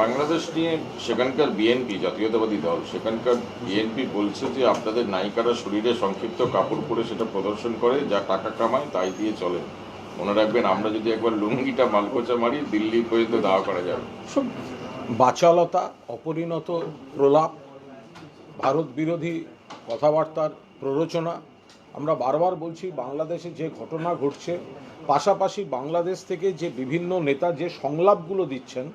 বাংলাদেশ নিয়ে সেখানকার বিএনপি জাতীয়তাবাদী দল, সেখানকার বিএনপি বলছে যে আপনাদের নায়িকারা শরীরে সংক্ষিপ্ত কাপড় পরে সেটা প্রদর্শন করে, যা টাকা কামায় তাই দিয়ে চলে। মনে রাখবেন, আমরা যদি একবার লুঙ্গিটা মালকোচা মারি দিল্লি পর্যন্ত দাওয়া করা যাবে। বাচালতা, অপরিণত প্রলাপ, ভারত বিরোধী কথাবার্তার প্ররোচনা আমরা বারবার বলছি, বাংলাদেশে যে ঘটনা ঘটছে, পাশাপাশি বাংলাদেশ থেকে যে বিভিন্ন নেতা যে সংলাপগুলো দিচ্ছেন,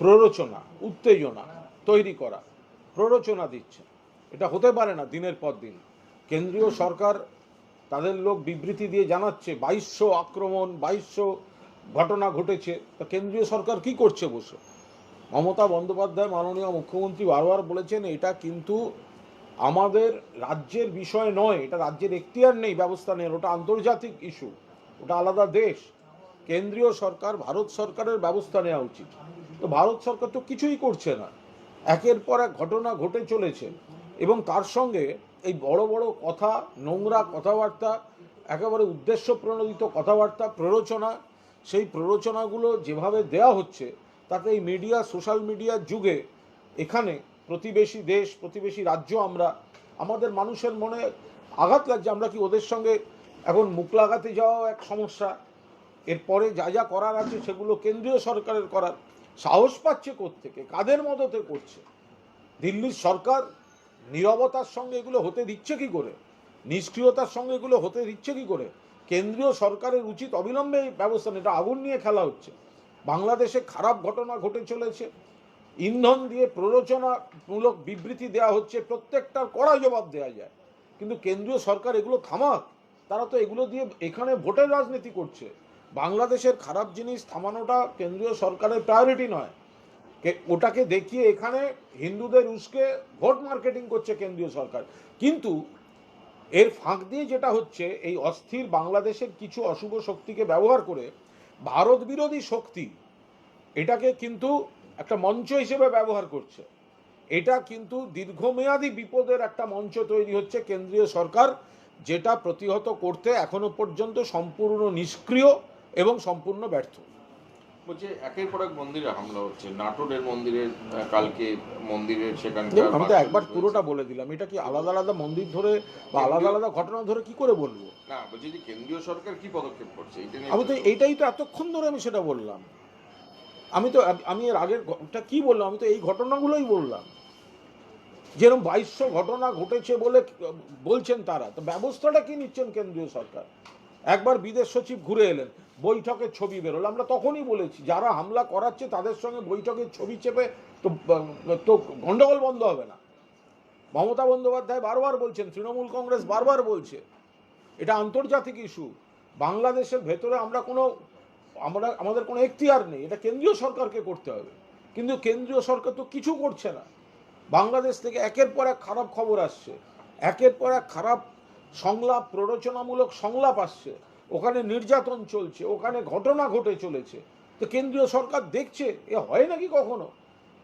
প্ররোচনা, উত্তেজনা তৈরি করা, প্ররোচনা দিচ্ছে এটা হতে পারে না দিনের পর দিন। কেন্দ্রীয় সরকার তাদের লোক বিবৃতি দিয়ে জানাচ্ছে, বাইশশো আক্রমণ, বাইশশো ঘটনা ঘটেছে। তা কেন্দ্রীয় সরকার কি করছে বসে? মমতা বন্দ্যোপাধ্যায়, মাননীয় মুখ্যমন্ত্রী বারবার বলেছেন, এটা কিন্তু আমাদের রাজ্যের বিষয় নয়, এটা রাজ্যের এখতিয়ার নেই, ব্যবস্থা নেই ওটা আন্তর্জাতিক ইস্যু ওটা আলাদা দেশ। কেন্দ্রীয় সরকার, ভারত সরকারের ব্যবস্থা নেওয়া উচিত। তো ভারত সরকার তো কিছুই করছে না। একের পর এক ঘটনা ঘটে চলেছে, এবং তার সঙ্গে এই বড় বড় কথা, নোংরা কথাবার্তা, একেবারে উদ্দেশ্য প্রণোদিত কথাবার্তা, প্ররোচনা, সেই প্ররোচনাগুলো যেভাবে দেয়া হচ্ছে, তাতে এই মিডিয়া সোশ্যাল মিডিয়ার যুগে এখানে প্রতিবেশী দেশ, প্রতিবেশী রাজ্য আমরা, আমাদের মানুষের মনে আঘাত লাগছে। আমরা কি ওদের সঙ্গে এখন মুখ লাগাতে যাওয়াও এক সমস্যা? এরপরে যা যা করার আছে সেগুলো কেন্দ্রীয় সরকারের করার। সাহস পাচ্ছে থেকে কাদের মদতে করছে? দিল্লির সরকার নীরবতার সঙ্গে এগুলো হতে দিচ্ছে কি করে? নিষ্ক্রিয়তার সঙ্গে এগুলো হতে দিচ্ছে কি করে? কেন্দ্রীয় সরকারের উচিত অবিলম্বে এই ব্যবস্থা। এটা আগুন নিয়ে খেলা হচ্ছে। বাংলাদেশে খারাপ ঘটনা ঘটে চলেছে। ইন্ধন দিয়ে প্ররোচনামূলক বিবৃতি দেওয়া হচ্ছে, প্রত্যেকটার কড়া জবাব দেওয়া যায়। কিন্তু কেন্দ্রীয় সরকার এগুলো থামাক, তারা তো এগুলো দিয়ে এখানে ভোটের রাজনীতি করছে। বাংলাদেশের খারাপ জিনিস থামানোটা কেন্দ্রীয় সরকারের প্রায়োরিটি নয়। ওটাকে দেখিয়ে এখানে হিন্দুদের উস্কে ভোট মার্কেটিং করছে কেন্দ্রীয় সরকার। কিন্তু এর ফাঁক দিয়ে যেটা হচ্ছে, এই অস্থির বাংলাদেশের কিছু অশুভ শক্তিকে ব্যবহার করে ভারত বিরোধী শক্তি, এটাকে কিন্তু একটা মঞ্চ হিসেবে ব্যবহার করছে। এটা কিন্তু দীর্ঘমেয়াদী বিপদের একটা মঞ্চ তৈরি হচ্ছে কেন্দ্রীয় সরকার যেটা প্রতিহত করতে এখনও পর্যন্ত সম্পূর্ণ নিষ্ক্রিয় এবং সম্পূর্ণ ব্যর্থ। বলছে একের পর এক মন্দিরে হামলা হচ্ছে। নাটোরের মন্দিরের কালকে মন্দিরের সেখানকার আমি তো একবার পুরোটা বলে দিলাম। এটা কি আলাদা আলাদা মন্দির ধরে বা আলাদা আলাদা ঘটনা ধরে কি করে বলব? না বলছি যে কেন্দ্রীয় সরকার কি পদক্ষেপ করছে? আমি তো এইটাই তো এতক্ষণ ধরে আমি সেটা বললাম। আমি তো, আমি এর আগের ঘটনা কি বললাম? আমি তো এই ঘটনাগুলোই বললাম। যেরকম বাইশশো ঘটনা ঘটেছে বলে বলছেন তারা, তো ব্যবস্থাটা কি নিচ্ছেন কেন্দ্রীয় সরকার? একবার বিদেশ সচিব ঘুরে এলেন বৈঠকের ছবি বেরোলো। আমরা তখনই বলেছি, যারা হামলা করাচ্ছে তাদের সঙ্গে বৈঠকের ছবি চেপে তো তো গন্ডগোল বন্ধ হবে না। মমতা বন্দ্যোপাধ্যায় বারবার বলছেন, তৃণমূল কংগ্রেস বারবার বলছে, এটা আন্তর্জাতিক ইস্যু। বাংলাদেশের ভেতরে আমরা কোনো আমরা আমাদের কোনো এখতিয়ার নেই। এটা কেন্দ্রীয় সরকারকে করতে হবে। কিন্তু কেন্দ্রীয় সরকার তো কিছু করছে না। বাংলাদেশ থেকে একের পর এক খারাপ খবর আসছে। একের পর এক খারাপ সংলাপ, প্ররোচনামূলক সংলাপ আসছে। ওখানে নির্যাতন চলছে, ওখানে ঘটনা ঘটে চলেছে। তো কেন্দ্রীয় সরকার দেখছে, এ হয় নাকি কখনো?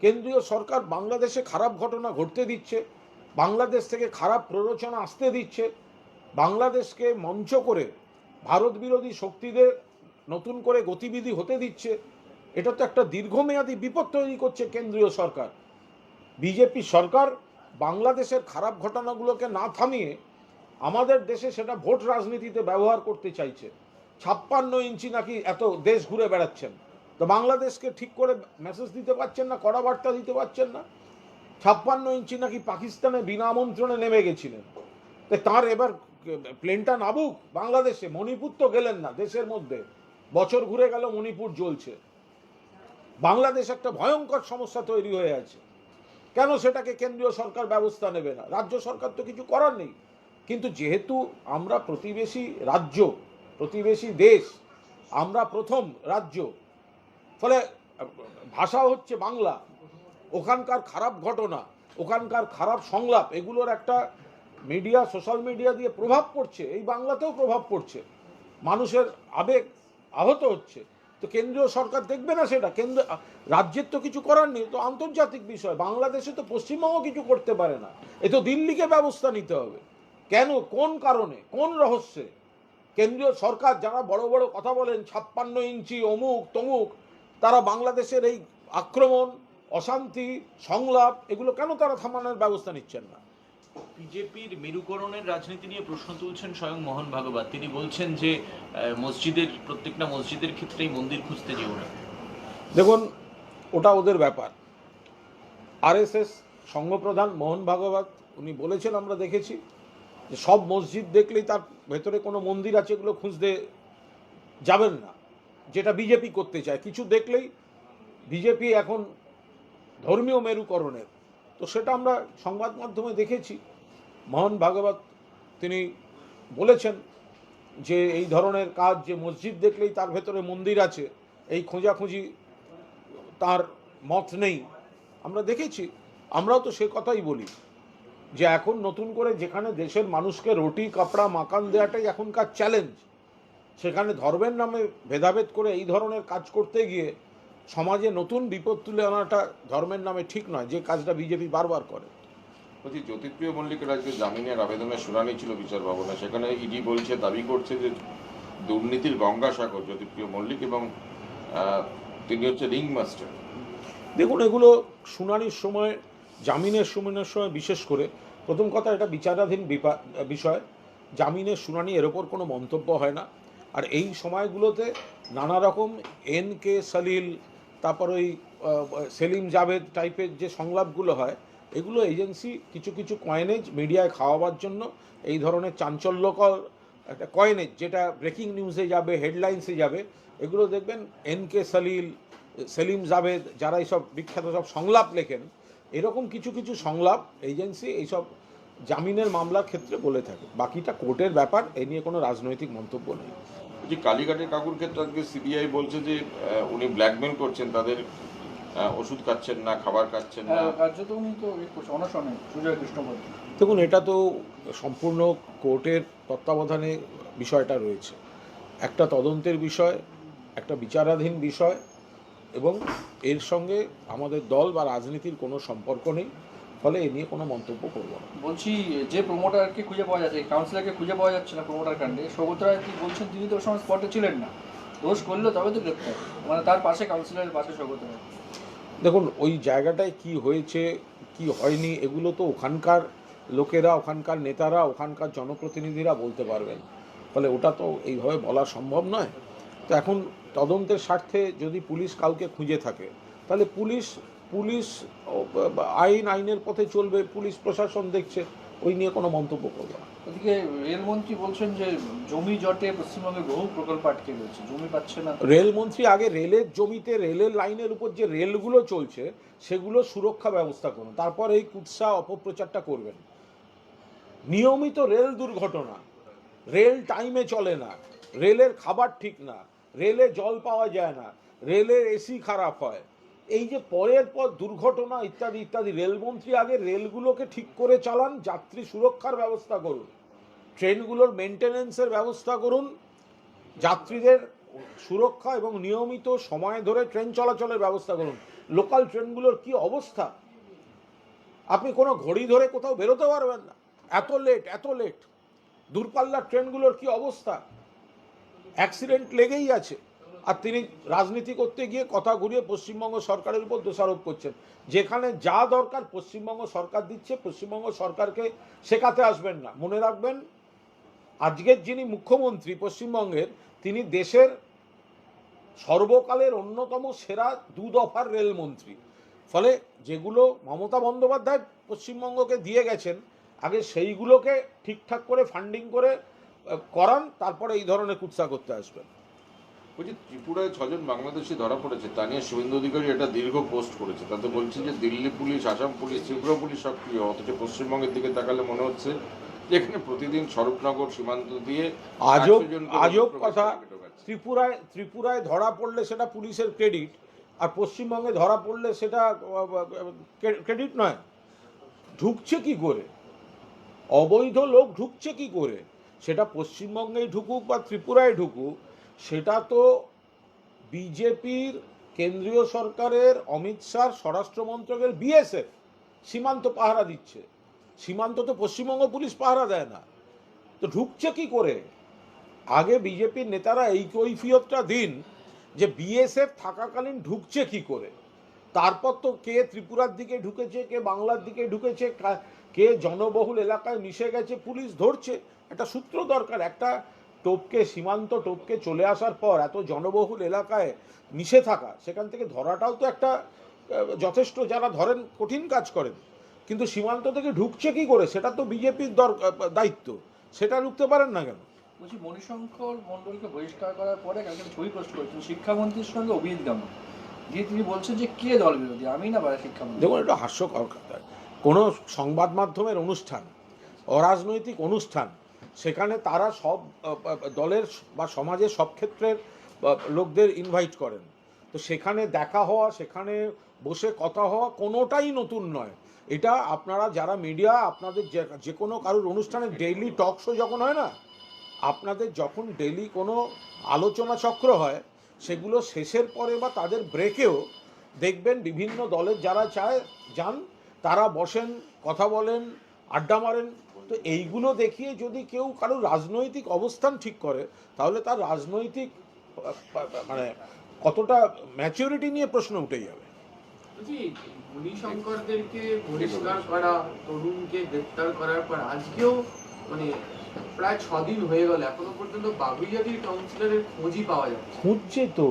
কেন্দ্রীয় সরকার বাংলাদেশে খারাপ ঘটনা ঘটতে দিচ্ছে, বাংলাদেশ থেকে খারাপ প্ররোচনা আসতে দিচ্ছে। বাংলাদেশকে মঞ্চ করে ভারত বিরোধী শক্তিদের নতুন করে গতিবিধি হতে দিচ্ছে। এটা তো একটা দীর্ঘমেয়াদী বিপদ তৈরি করছে কেন্দ্রীয় সরকার। বিজেপি সরকার বাংলাদেশের খারাপ ঘটনাগুলোকে না থামিয়ে আমাদের দেশে সেটা ভোট রাজনীতিতে ব্যবহার করতে চাইছে। ছাপ্পান্ন ইঞ্চি নাকি এত দেশ ঘুরে বেড়াচ্ছেন। তো বাংলাদেশকে ঠিক করে মেসেজ দিতে পারছেন না, কড়া বার্তা দিতে পারছেন না। ছাপ্পান্ন ইঞ্চি নাকি পাকিস্তানে বিনা আমন্ত্রণে নেমে গেছিলেন। তার এবার প্লেনটা নাবুক। বাংলাদেশে মণিপুর তো গেলেন না দেশের মধ্যে। বছর ঘুরে গেল, মণিপুর জ্বলছে। বাংলাদেশ একটা ভয়ঙ্কর সমস্যা তৈরি হয়ে আছে। কেন সেটাকে কেন্দ্রীয় সরকার ব্যবস্থা নেবে না? রাজ্য সরকার তো কিছু করার নেই। কিন্তু যেহেতু আমরা প্রতিবেশী রাজ্য, প্রতিবেশী দেশ, আমরা প্রথম রাজ্য, ফলে ভাষা হচ্ছে বাংলা। ওখানকার খারাপ ঘটনা, ওখানকার খারাপ সংলাপ, এগুলোর একটা মিডিয়া সোশ্যাল মিডিয়া দিয়ে প্রভাব পড়ছে। এই বাংলাতেও প্রভাব পড়ছে। মানুষের আবেগ আহত হচ্ছে। তো কেন্দ্রীয় সরকার দেখবে না সেটা। কেন্দ্র, রাজ্যের তো কিছু করার নেই, তো আন্তর্জাতিক বিষয়। বাংলাদেশে তো পশ্চিমবঙ্গ কিছু করতে পারে না। এ তো দিল্লিকে ব্যবস্থা নিতে হবে। কেন? কোন কারণে? কোন রহস্যে? কেন্দ্রীয় সরকার যারা বড় বড় কথা বলেন, ছাপ্পান্ন ইঞ্চি, অমুক, তমুক, তারা বাংলাদেশের এই আক্রমণ, অশান্তি, সংলাপ, এগুলো কেন তারা থামানোর ব্যবস্থা নিচ্ছেন না? বিজেপির মেরুকরণের রাজনীতি নিয়ে প্রশ্ন তুলছেন স্বয়ং মোহন ভাগবত। তিনি বলছেন যে মসজিদের, প্রত্যেকটা মসজিদের ক্ষেত্রেই মন্দির খুঁজতে যেও না। দেখুন, ওটা ওদের ব্যাপার। আরএসএস সংঘপ্রধান মোহন ভাগবত, উনি বলেছেন, আমরা দেখেছি যে সব মসজিদ দেখলেই তার ভেতরে কোনো মন্দির আছে এগুলো খুঁজতে যাবেন না, যেটা বিজেপি করতে চায়। কিছু দেখলেই বিজেপি এখন ধর্মীয় মেরুকরণের তো সেটা আমরা সংবাদ মাধ্যমে দেখেছি। মোহন ভাগবত তিনি বলেছেন যে এই ধরনের কাজ যে মসজিদ দেখলেই তার ভেতরে মন্দির আছে, এই খোঁজাখুঁজি তার মত নেই। আমরা দেখেছি, আমরাও তো সে কথাই বলি যে এখন নতুন করে যেখানে দেশের মানুষকে রুটি, কাপড়া, মাকান দেওয়াটাই এখনকার চ্যালেঞ্জ সেখানে ধর্মের নামে ভেদাভেদ করে এই ধরনের কাজ করতে গিয়ে সমাজে নতুন বিপদ তুলে আনাটা ধর্মের নামে ঠিক নয় যে কাজটা বিজেপি বারবার করে। বলছি জ্যোতিপ্রিয় মল্লিকের আজকে জামিনের আবেদনের শুনানি ছিল বিচার ভবনে সেখানে ইডি বলছে দাবি করছে যে দুর্নীতির গঙ্গাসাগর জ্যোতিপ্রিয় মল্লিক এবং তিনি হচ্ছে রিং মাস্টার। দেখুন এগুলো শুনানির সময় জামিনের শুনানির সময় বিশেষ করে প্রথম কথা এটা বিচারাধীন বিষয়। জামিনের শুনানি এর ওপর কোনো মন্তব্য হয় না। আর এই সময়গুলোতে নানা রকম এন কে সলিল তারপর ওই সেলিম জাভেদ টাইপের যে সংলাপগুলো হয়, এগুলো এজেন্সি কিছু কিছু কয়েনেজ মিডিয়ায় খাওয়াবার জন্য এই ধরনের চাঞ্চল্যকর একটা কয়েনেজ যেটা ব্রেকিং নিউজে যাবে হেডলাইন্সে যাবে, এগুলো দেখবেন এন কে সলিল সেলিম জাভেদ যারা এইসব বিখ্যাত সব সংলাপ লেখেন, এরকম কিছু কিছু সংলাপ এজেন্সি এইসব জামিনের মামলার ক্ষেত্রে বলে থাকে। বাকিটা কোর্টের ব্যাপার, এ নিয়ে কোনো রাজনৈতিক মন্তব্য নেই। যে কালীঘাটের কাকুর ক্ষেত্রে আজকে সিবিআই বলছে যে উনি ব্ল্যাকমেল করছেন তাদের ওষুধ খাচ্ছেন না খাবার খাচ্ছেন না। হ্যাঁ, কার্যত উনি তো অনশনে সুজয় কৃষ্ণপদ দেখুন এটা তো সম্পূর্ণ কোর্টের তত্ত্বাবধানে বিষয়টা রয়েছে। একটা তদন্তের বিষয় একটা বিচারাধীন বিষয় এবং এর সঙ্গে আমাদের দল বা রাজনীতির কোনো সম্পর্ক নেই। ফলে এ নিয়ে কোনো মন্তব্য করব না। বলছি যে প্রমোটারকে খুঁজে পাওয়া যাচ্ছে কাউন্সিলরকে খুঁজে পাওয়া যাচ্ছে না প্রমোটার কাণ্ডে সৌগত রায় কি বলছেন তিনি তো সময় স্পটে ছিলেন না। দোষ করল তবে তো গ্রেপ্তার। মানে তার পাশে কাউন্সিলরের পাশে সৌগত রায় দেখুন ওই জায়গাটায় কি হয়েছে কি হয়নি এগুলো তো ওখানকার লোকেরা ওখানকার নেতারা ওখানকার জনপ্রতিনিধিরা বলতে পারবেন। ফলে ওটা তো এইভাবে বলা সম্ভব নয়। তো এখন তদন্তের স্বার্থে যদি পুলিশ কাউকে খুঁজে থাকে তাহলে পুলিশ পুলিশ আইন আইনের পথে চলবে পুলিশ প্রশাসন দেখছে ওই নিয়ে কোনো মন্তব্য করব না। ওদিকে রেলমন্ত্রী বলছেন যে জমি জটে পশ্চিমবঙ্গে বহু প্রকল্প আটকে রয়েছে জমি পাচ্ছে না রেলমন্ত্রী আগে রেলের জমিতে রেলের লাইনের উপর যে রেলগুলো চলছে সেগুলো সুরক্ষা ব্যবস্থা করুন তারপর এই কুৎসা অপপ্রচারটা করবেন। নিয়মিত রেল দুর্ঘটনা রেল টাইমে চলে না রেলের খাবার ঠিক না রেলে জল পাওয়া যায় না রেলের এসি খারাপ হয় এই যে পরের পর দুর্ঘটনা ইত্যাদি ইত্যাদি, রেলমন্ত্রী আগে রেলগুলোকে ঠিক করে চালান, যাত্রী সুরক্ষার ব্যবস্থা করুন, ট্রেনগুলোর মেনটেনেন্সের ব্যবস্থা করুন, যাত্রীদের সুরক্ষা এবং নিয়মিত সময় ধরে ট্রেন চলাচলের ব্যবস্থা করুন। লোকাল ট্রেনগুলোর কি অবস্থা? আপনি কোনো ঘড়ি ধরে কোথাও বেরোতে পারবেন না। এত লেট এত লেট দূরপাল্লার ট্রেনগুলোর কি অবস্থা? অ্যাক্সিডেন্ট লেগেই আছে। আর তিনি রাজনীতি করতে গিয়ে কথা ঘুরিয়ে পশ্চিমবঙ্গ সরকারের উপর দোষারোপ করছেন। যেখানে যা দরকার পশ্চিমবঙ্গ সরকার দিচ্ছে, পশ্চিমবঙ্গ সরকারকে শেখাতে আসবেন না। মনে রাখবেন, আজকের যিনি মুখ্যমন্ত্রী পশ্চিমবঙ্গের, তিনি দেশের সর্বকালের অন্যতম সেরা দু দফার রেলমন্ত্রী। ফলে যেগুলো মমতা বন্দ্যোপাধ্যায় পশ্চিমবঙ্গকে দিয়ে গেছেন, আগে সেইগুলোকে ঠিকঠাক করে ফান্ডিং করে করান, তারপরে এই ধরনের কুৎসা করতে আসবেন। বলছি ত্রিপুরায় ছজন বাংলাদেশি ধরা পড়েছে তা নিয়ে শুভেন্দু অধিকারী একটা দীর্ঘ পোস্ট করেছে। তাতে বলছে যে Delhi police Assam police Tripura police সক্রিয় অথচ পশ্চিমবঙ্গের দিকে তাকালে মনে হচ্ছে এখানে প্রতিদিন স্বরূপনগর সীমান্ত দিয়ে আজব 100 আজব কথা ত্রিপুরায় ত্রিপুরায় ধরা পড়লে সেটা পুলিশের ক্রেডিট আর পশ্চিমবঙ্গে ধরা পড়লে সেটা ক্রেডিট নয়। ঢুকছে কি করে? অবৈধ লোক ঢুকছে কি করে? সেটা পশ্চিমবঙ্গেই ঢুকুক বা ত্রিপুরায় ঢুকুক সেটা তো বিজেপির কেন্দ্রীয় সরকারের অমিত শাহ স্বরাষ্ট্র মন্ত্রকের বিএসএফ সীমান্ত পাহারা দিচ্ছে। সীমান্ত তো পশ্চিমবঙ্গ পুলিশ পাহারা দেয় না। তো ঢুকছে কি করে? আগে বিজেপির নেতারা এই কৈফিয়তটা দিন যে বিএসএফ থাকাকালীন ঢুকছে কি করে? তারপর তো কে ত্রিপুরার দিকে ঢুকেছে, কে বাংলার দিকে ঢুকেছে কে জনবহুল এলাকায় মিশে গেছে, পুলিশ ধরছে। একটা সূত্র দরকার, একটা টোপকে সীমান্ত টোপকে চলে আসার পর এত জনবহুল এলাকায় মিশে থাকা সেখান থেকে ধরাটাও তো একটা যথেষ্ট যারা ধরেন কঠিন কাজ করেন। কিন্তু সীমান্ত থেকে ঢুকছে কি করে? সেটা তো বিজেপির দায়িত্ব। সেটা ঢুকতে পারেন না কেন? বলছি মণিশঙ্কর মণ্ডলকে বহিষ্কার করার পরে কালকে ছবি পোস্ট করেছেন শিক্ষামন্ত্রীর সঙ্গে অভিজিৎ গামন দিয়ে তিনি বলছেন যে কে দল বিরোধী আমি না বা শিক্ষামন্ত্রী? দেখুন এটা হাস্যকর কোনো সংবাদ মাধ্যমের অনুষ্ঠান অরাজনৈতিক অনুষ্ঠান সেখানে তারা সব দলের বা সমাজের সব ক্ষেত্রের লোকদের ইনভাইট করেন। তো সেখানে দেখা হওয়া, সেখানে বসে কথা হওয়া কোনোটাই নতুন নয়। এটা আপনারা যারা মিডিয়া আপনাদের যে কোনো কারোর অনুষ্ঠানে ডেইলি টক শো যখন হয় না, আপনাদের যখন ডেইলি কোনো আলোচনা চক্র হয়, সেগুলো শেষের পরে বা তাদের ব্রেকেও দেখবেন বিভিন্ন দলের যারা চায়, যান, তারা বসেন, কথা বলেন, আড্ডা মারেন তো এইগুলো দেখিয়ে যদি কেউ কারও রাজনৈতিক অবস্থান ঠিক করে তাহলে তার রাজনৈতিক মানে কতটা ম্যাচিউরিটি নিয়ে প্রশ্ন উঠে যাবে। বলছি মণিশঙ্করদেরকে বহিষ্কার করা তরুণকে গ্রেপ্তার করার পর আজকেও মানে প্রায় ছ দিন হয়ে গেল এখনও পর্যন্ত বাগুইয়াদির কাউন্সিলরের খোঁজই পাওয়া যাচ্ছে খুঁজছে তো।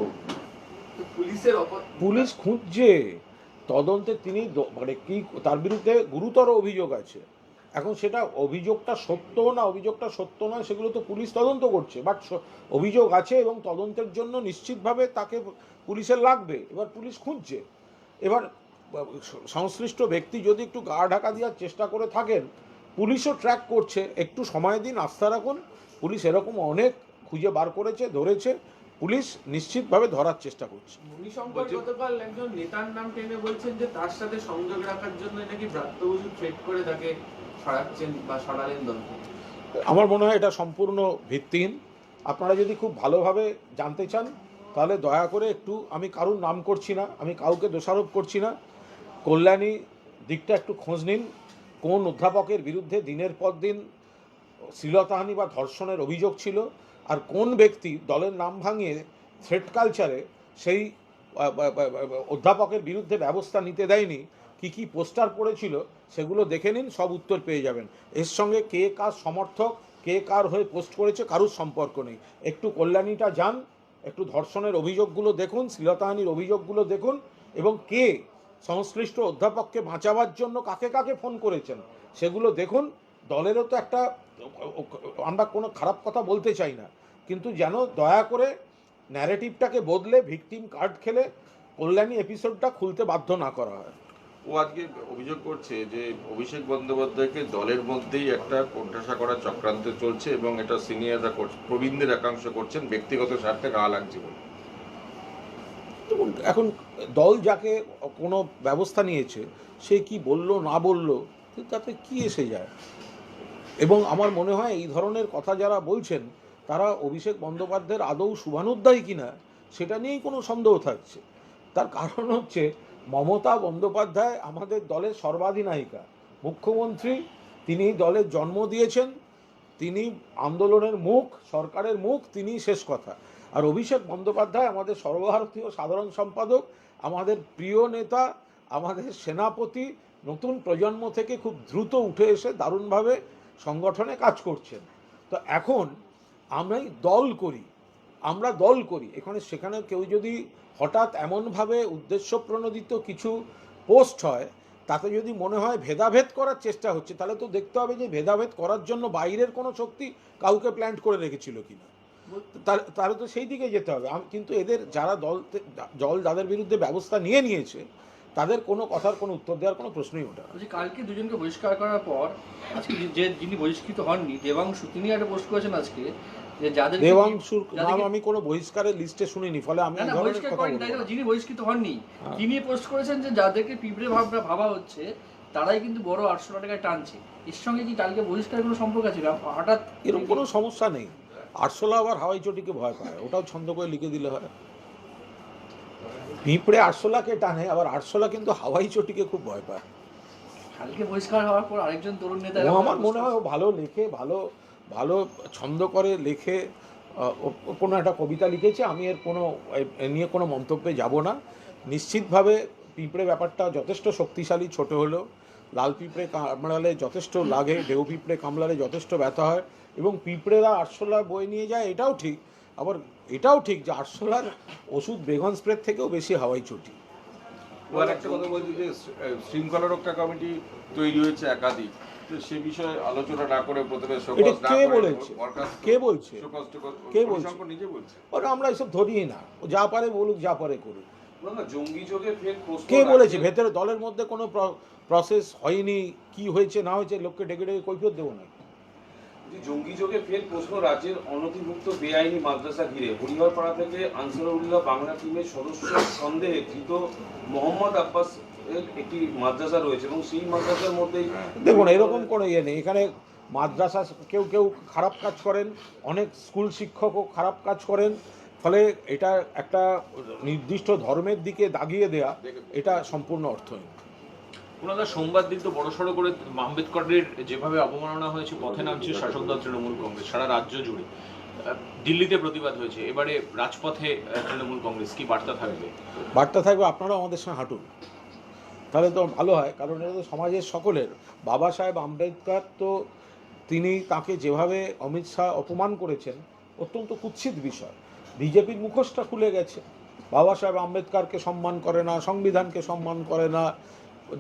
পুলিশের পুলিশ খুঁজছে। তদন্তে তিনি মানে কি তার বিরুদ্ধে গুরুতর অভিযোগ আছে। এখন সেটা অভিযোগটা সত্য না, অভিযোগটা সত্য নয়, সেগুলো তো পুলিশ তদন্ত করছে। বাট অভিযোগ আছে এবং তদন্তের জন্য নিশ্চিতভাবে তাকে পুলিশের লাগবে। এবার পুলিশ খুঁজছে। এবার সংশ্লিষ্ট ব্যক্তি যদি একটু গা ঢাকা দেওয়ার চেষ্টা করে থাকেন, পুলিশও ট্র্যাক করছে। একটু সময় দিন, আস্থা রাখুন। পুলিশ এরকম অনেক খুঁজে বার করেছে, ধরেছে। পুলিশ নিশ্চিতভাবে ধরার চেষ্টা করছে। গতকাল একজন নেতার নাম টেনে বলছেন যে তার সাথে সংযোগ রাখার জন্য নাকি ব্রাত্য বসু থ্রেট করে তাকে সরাচ্ছেন বা সরালেন দল আমার মনে হয় এটা সম্পূর্ণ ভিত্তিহীন। আপনারা যদি খুব ভালোভাবে জানতে চান তাহলে দয়া করে একটু আমি কারুর নাম করছি না আমি কাউকে দোষারোপ করছি না। কল্যাণী দিকটা একটু খোঁজ নিন কোন অধ্যাপকের বিরুদ্ধে দিনের পর দিন শ্লীলতাহানি বা ধর্ষণের অভিযোগ ছিল। আর কোন ব্যক্তি দলের নাম ভাঙিয়ে থ্রেড কালচারে সেই অধ্যাপকের বিরুদ্ধে ব্যবস্থা নিতে দেয়নি, কি কি পোস্টার পড়েছিল সেগুলো দেখে নিন, সব উত্তর পেয়ে যাবেন। এর সঙ্গে কে কার সমর্থক, কে কার হয়ে পোস্ট করেছে, কারুর সম্পর্ক নেই। একটু কল্যাণীটা যান, একটু ধর্ষণের অভিযোগগুলো দেখুন, শ্লীলতাহানির অভিযোগগুলো দেখুন, এবং কে সংশ্লিষ্ট অধ্যাপককে বাঁচাবার জন্য কাকে কাকে ফোন করেছেন, সেগুলো দেখুন। দলেরও তো একটা আমরা কোনো খারাপ কথা বলতে চাই না। কিন্তু যেন দয়া করে ন্যারেটিভটাকে বদলে ভিকটিম কার্ড খেলে কল্যাণী এপিসোডটা খুলতে বাধ্য না করা হয়। ও আজকে অভিযোগ করছে যে অভিষেক বন্দ্যোপাধ্যায়কে দলের মধ্যেই একটা কোণঠাসা করার চক্রান্ত চলছে এবং এটা সিনিয়ররা করছে প্রবীণদের একাংশ করছেন ব্যক্তিগত স্বার্থে গা লাগছে বলে। এখন দল যাকে কোনো ব্যবস্থা নিয়েছে সে কি বলল না বলল তাতে কি এসে যায়? এবং আমার মনে হয় এই ধরনের কথা যারা বলছেন, তারা অভিষেক বন্দ্যোপাধ্যায়ের আদৌ শুভানুদ্দায়ী কিনা, সেটা নিয়েই কোনো সন্দেহ থাকছে। তার কারণ হচ্ছে, মমতা বন্দ্যোপাধ্যায় আমাদের দলের সর্বাধিনায়িকা। মুখ্যমন্ত্রী, তিনি দলের জন্ম দিয়েছেন, তিনি আন্দোলনের মুখ, সরকারের মুখ তিনি শেষ কথা। আর অভিষেক বন্দ্যোপাধ্যায় আমাদের সর্বভারতীয় সাধারণ সম্পাদক, আমাদের প্রিয় নেতা, আমাদের সেনাপতি, নতুন প্রজন্ম থেকে খুব দ্রুত উঠে এসে দারুণভাবে সংগঠনে কাজ করছেন। তো এখন আমরাই দল করি, আমরা দল করি। এখানে সেখানে কেউ যদি হঠাৎ এমনভাবে উদ্দেশ্য প্রণোদিত কিছু পোস্ট হয়, তাতে যদি মনে হয় ভেদাভেদ করার চেষ্টা হচ্ছে, তাহলে তো দেখতে হবে যে ভেদাভেদ করার জন্য বাইরের কোনো শক্তি কাউকে প্ল্যান্ট করে রেখেছিল কিনা। তাহলে তো সেই দিকে যেতে হবে। কিন্তু এদের যারা দল দল যাদের বিরুদ্ধে ব্যবস্থা নিয়ে নিয়েছে তাদের কোনো কথার কোনো উত্তর দেওয়ার কোনো প্রশ্নই ওঠে না কালকে দুজনকে বহিষ্কার করার পর আজকে যে- যিনি বহিষ্কৃত হননি দেবাংশু তিনি একটা পোস্ট করেছেন আজকে যে যাদের দেবাংশুর নাম আমি কোনো বহিষ্কারের লিস্টে শুনিনি ফলে আমি না এই না ধরনের বহিষ্কার কথা তাই না। না, যিনি বহিষ্কৃত হননি। তিনি পোস্ট করেছেন যে যাদেরকে পিঁপড়ে ভাবনা ভাবা হচ্ছে তারাই কিন্তু বড় আটশো টাকায় টানছে এর সঙ্গে কি কালকে বহিষ্কারের কোনো সম্পর্ক আছে হঠাৎ এরকম কোনো সমস্যা নেই আরশোলা আবার হাওয়াই চটিকে ভয় পায় ওটাও ছন্দ করে লিখে দিলে হয় পিঁপড়ে আরশোলাকে টানে আবার আরশোলা কিন্তু হাওয়াই চটিকে খুব ভয় পায়। কালকে বহিষ্কার হওয়ার পর আরেকজন তরুণ নেতা আমার মনে হয় ও ভালো লেখে ভালো ভালো ছন্দ করে লেখে কোনো একটা কবিতা লিখেছে আমি এর কোনো নিয়ে কোনো মন্তব্যে যাব না। নিশ্চিতভাবে পিঁপড়ে ব্যাপারটা যথেষ্ট শক্তিশালী ছোট হলেও। লাল পিঁপড়ে কামড়ালে যথেষ্ট লাগে ঢেউ পিঁপড়ে কামড়ালে যথেষ্ট ব্যথা হয় এবং পিঁপড়েরা আরশোলা বয়ে নিয়ে যায় এটাও ঠিক। আবার এটাও ঠিক যে আরশোলার ওষুধ বেগন স্প্রের থেকেও বেশি হাওয়াই চটি। আর একটা কথা বলছি যে শৃঙ্খলা রক্ষা কমিটি তৈরি হয়েছে একাধিক। তো সে বিষয়ে আলোচনা না করে প্রথমে কে বলেছে? কে বলছে? কে বলছে? নিজে বলছে। ওরা আমরা এসব ধরিই না। ও যা পারে বলুক যা পারে করুক। কে বলেছে? ভেতরে দলের মধ্যে কোনো প্রসেস হয়নি কি হয়েছে না হয়েছে লোককে ডেকে ডেকে কৈফিয়ত দেবো না জঙ্গি যোগে ফের প্রশ্ন, রাজ্যের অনধিভুক্ত বেআইনি মাদ্রাসা ঘিরে। হরিহরপাড়া থেকে আনসারুল্লাহ বাংলা টিমের সদস্য সন্দেহে ধৃত মোহাম্মদ আব্বাস একটি মাদ্রাসা রয়েছে এবং সেই মাদ্রাসার মধ্যেই দেখুন, এরকম কোনো ইয়ে নেই। এখানে মাদ্রাসা কেউ কেউ খারাপ কাজ করেন, অনেক স্কুল শিক্ষকও খারাপ কাজ করেন, ফলে এটা একটা নির্দিষ্ট ধর্মের দিকে দাগিয়ে দেয়া, এটা সম্পূর্ণ অর্থহীন। ওনারা সোমবার দিন তো বড়সড় করে আম্বেদকরের যেভাবে অবমাননা হয়েছে, পথে নামছে শাসক দল তৃণমূল কংগ্রেস, সারা রাজ্য জুড়ে। দিল্লিতে প্রতিবাদ হয়েছে। এবারে রাজপথে তৃণমূল কংগ্রেস, কি বার্তা থাকবে? বার্তা থাকবে, আপনারাও আমাদের সঙ্গে হাঁটুন। তাহলে তো ভালো হয়, কারণ এটা তো সমাজের সকলের। বাবা সাহেব আম্বেদকর তো, তিনি তাকে যেভাবে অমিত শাহ অপমান করেছেন, অত্যন্ত কুৎসিত বিষয়। বিজেপির মুখোশটা খুলে গেছে। বাবা সাহেব আম্বেদকরকে সম্মান করে না, সংবিধানকে সম্মান করে না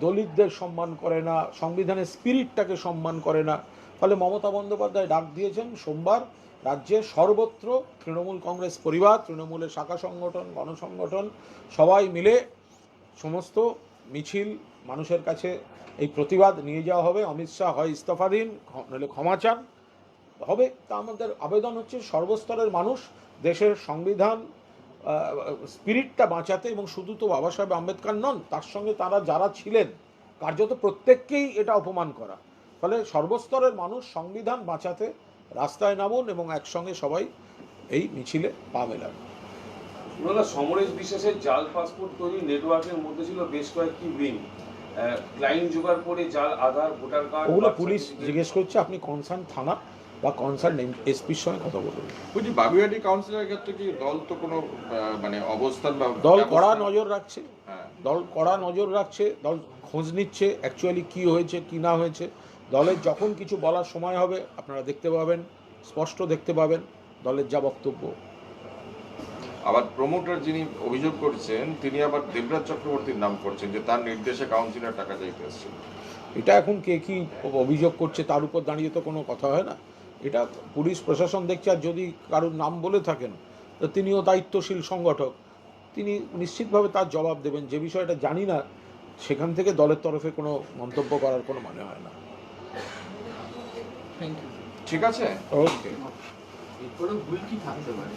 দলিতদের সম্মান করে না, সংবিধানের স্পিরিটটাকে সম্মান করে না। ফলে মমতা বন্দ্যোপাধ্যায় ডাক দিয়েছেন সোমবার, রাজ্যের সর্বত্র তৃণমূল কংগ্রেস পরিবার, তৃণমূলের শাখা সংগঠন, গণসংগঠন, সবাই মিলে সমস্ত মিছিল মানুষের কাছে এই প্রতিবাদ নিয়ে যাওয়া হবে। অমিত শাহ হয় ইস্তফা দিন নইলে ক্ষমা চান। হবে, তা আমাদের আবেদন হচ্ছে সর্বস্তরের মানুষ, দেশের সংবিধান স্পিরিটটা বাঁচাতে এবং শুধু তো বাবা সাহেব আম্বেদকর নন তার সঙ্গে তারা যারা ছিলেন কার্যত প্রত্যেককেই এটা অপমান করা। ফলে সর্বস্তরের মানুষ সংবিধান বাঁচাতে রাস্তায় নামুন এবং একসঙ্গে সবাই এই মিছিলে পা মেলান। ওনারা সমরেশ বিশ্বাসের জাল পাসপোর্ট তৈরি নেটওয়ার্কের মধ্যে ছিল বেশ কয়েকটি উইং ক্লায়েন্ট জোগাড় করে জাল আধার ভোটার কার্ড ওগুলো পুলিশ জিজ্ঞেস করছে আপনি কনসার্ন থানা বা কনসার্ন এসপির সঙ্গে কথা বলুন। বলছি বাগুইহাটি কাউন্সিলের ক্ষেত্রে কি দল তো কোনো মানে অবস্থান বা দল কড়া নজর রাখছে। হ্যাঁ। দল কড়া নজর রাখছে দল খোঁজ নিচ্ছে অ্যাকচুয়ালি কি হয়েছে কি না হয়েছে। দলের যখন কিছু বলার সময় হবে আপনারা দেখতে পাবেন স্পষ্ট দেখতে পাবেন দলের যা বক্তব্য। আবার প্রমোটার যিনি অভিযোগ করছেন তিনি আবার দেবরাজ চক্রবর্তীর নাম করছেন যে তার নির্দেশে কাউন্সিলর টাকা চাইতে এসেছিল। এটা এখন কে কি অভিযোগ করছে তার উপর দাঁড়িয়ে তো কোনো কথা হয় না। এটা পুলিশ প্রশাসন দেখছে আর যদি কারোর নাম বলে থাকেন তো তিনিও দায়িত্বশীল সংগঠক। তিনি নিশ্চিতভাবে তার জবাব দেবেন। যে বিষয়টা জানি না সেখান থেকে দলের তরফে কোনো মন্তব্য করার কোনো মানে হয় না। থ্যাংক ইউ ঠিক আছে? ওকে এরপরে ভুল কি থাকতে পারে?